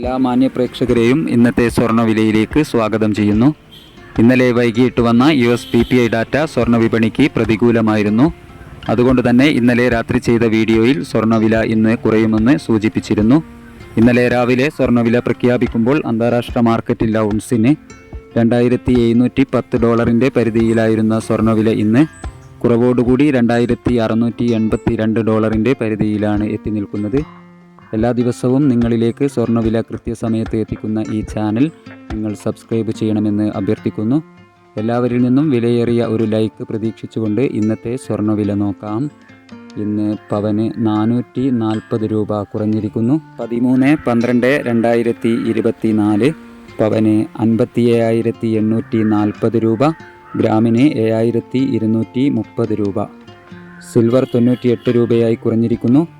എല്ലാ മാന്യ പ്രേക്ഷകരെയും ഇന്നത്തെ സ്വർണവിലയിലേക്ക് സ്വാഗതം ചെയ്യുന്നു. ഇന്നലെ വൈകിട്ട് വന്ന U S P P I data സ്വർണ വിപണിക്ക് പ്രതികൂലമായിരുന്നു. അതുകൊണ്ട് തന്നെ ഇന്നലെ രാത്രി ചെയ്ത വീഡിയോയിൽ സ്വർണവില ഇന്ന് കുറയുമെന്ന് സൂചിപ്പിച്ചിരുന്നു. ഇന്നലെ രാവിലെ സ്വർണവില പ്രഖ്യാപിക്കുമ്പോൾ അന്താരാഷ്ട്ര മാർക്കറ്റിൽ ഔൺസിന് രണ്ടായിരത്തി എഴുന്നൂറ്റി പത്ത് ഡോളറിന്റെ പരിധിയിലായിരുന്ന സ്വർണവില ഇന്ന് കുറവോടുകൂടി രണ്ടായിരത്തി അറുന്നൂറ്റി എൺപത്തി രണ്ട് ഡോളറിന്റെ പരിധിയിലാണ് എത്തി നിൽക്കുന്നത്. എല്ലാ ദിവസവും നിങ്ങളിലേക്ക് സ്വർണവില കൃത്യസമയത്ത് എത്തിക്കുന്ന ഈ ചാനൽ നിങ്ങൾ സബ്സ്ക്രൈബ് ചെയ്യണമെന്ന് അഭ്യർത്ഥിക്കുന്നു. എല്ലാവരിൽ നിന്നും വിലയേറിയ ഒരു ലൈക്ക് പ്രതീക്ഷിച്ചുകൊണ്ട് ഇന്നത്തെ സ്വർണവില നോക്കാം. ഇന്ന് പവന് നാനൂറ്റി നാൽപ്പത് രൂപ കുറഞ്ഞിരിക്കുന്നു. പതിമൂന്ന് പന്ത്രണ്ട് രണ്ടായിരത്തി ഇരുപത്തി നാല് പവന് അൻപത്തി ഏഴായിരത്തി എണ്ണൂറ്റി നാൽപ്പത് രൂപ. ഗ്രാമിന് ഏഴായിരത്തി ഇരുന്നൂറ്റി മുപ്പത് രൂപ. സിൽവർ തൊണ്ണൂറ്റിയെട്ട് രൂപയായി കുറഞ്ഞിരിക്കുന്നു.